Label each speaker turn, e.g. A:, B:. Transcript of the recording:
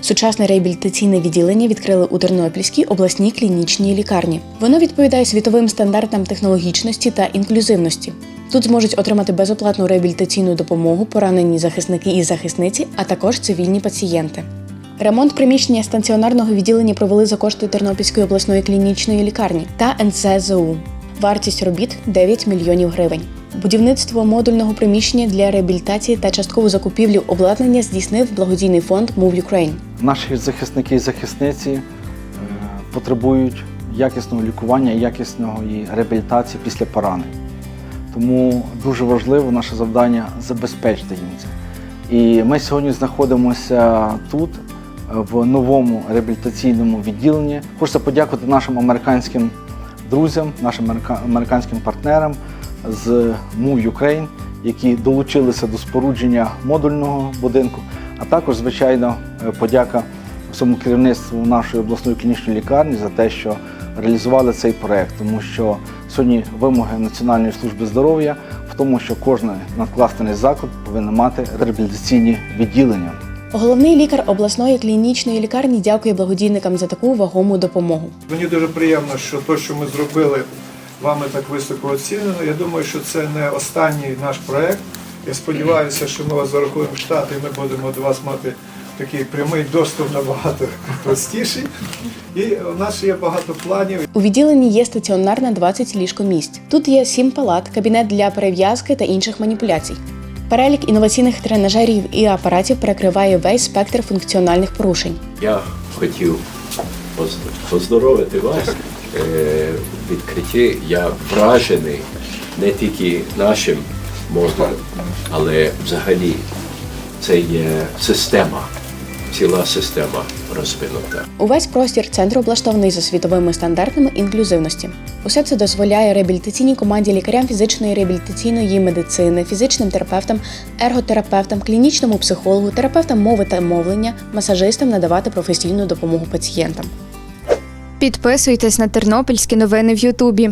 A: Сучасне реабілітаційне відділення відкрили у Тернопільській обласній клінічній лікарні. Воно відповідає світовим стандартам технологічності та інклюзивності. Тут зможуть отримати безоплатну реабілітаційну допомогу поранені захисники і захисниці, а також цивільні пацієнти. Ремонт приміщення стаціонарного відділення провели за кошти Тернопільської обласної клінічної лікарні та НСЗУ. Вартість робіт 9 мільйонів гривень. Будівництво модульного приміщення для реабілітації та часткову закупівлю обладнання здійснив благодійний фонд Move Ukraine.
B: Наші захисники і захисниці е, потребують якісного лікування і якісної реабілітації після поранень. Тому дуже важливо наше завдання забезпечити їм це. І ми сьогодні знаходимося тут, е, в новому реабілітаційному відділенні. Хочеться подякувати нашим американським друзям, нашим американським партнерам з Move Ukraine, які долучилися до спорудження модульного будинку, а також, звичайно, е, подяка всьому керівництву нашої обласної клінічної лікарні за те, що реалізували цей проект, тому що сьогодні вимоги Національної служби здоров'я в тому, що кожен надкласний заклад повинен мати реабілітаційні відділення.
A: Головний лікар обласної клінічної лікарні дякує благодійникам за таку вагому допомогу.
C: Мені дуже приємно, що те, що ми зробили, вами так високо оцінено. Я думаю, що це не останній наш проект. Я сподіваюся, що ми вас зарахуємо в штат і ми будемо до вас мати такий прямий доступ набагато простіший. І у нас є багато планів.
A: У відділенні є стаціонарна 20 ліжкомісць. Тут є 7 палат, кабінет для перев'язки та інших маніпуляцій. Перелік інноваційних тренажерів і апаратів перекриває весь спектр функціональних порушень.
D: Я хотів поздоровити вас е, в. Я вражений не тільки нашим мозком, але взагалі це є система, ціла система розвинута.
A: Увесь простір центру облаштований за світовими стандартами інклюзивності. Усе це дозволяє реабілітаційній команді лікарям фізичної реабілітаційної медицини, фізичним терапевтам, ерготерапевтам, клінічному психологу, терапевтам мови та мовлення, масажистам надавати професійну допомогу пацієнтам.
E: Підписуйтесь на тернопільські новини в Ютубі.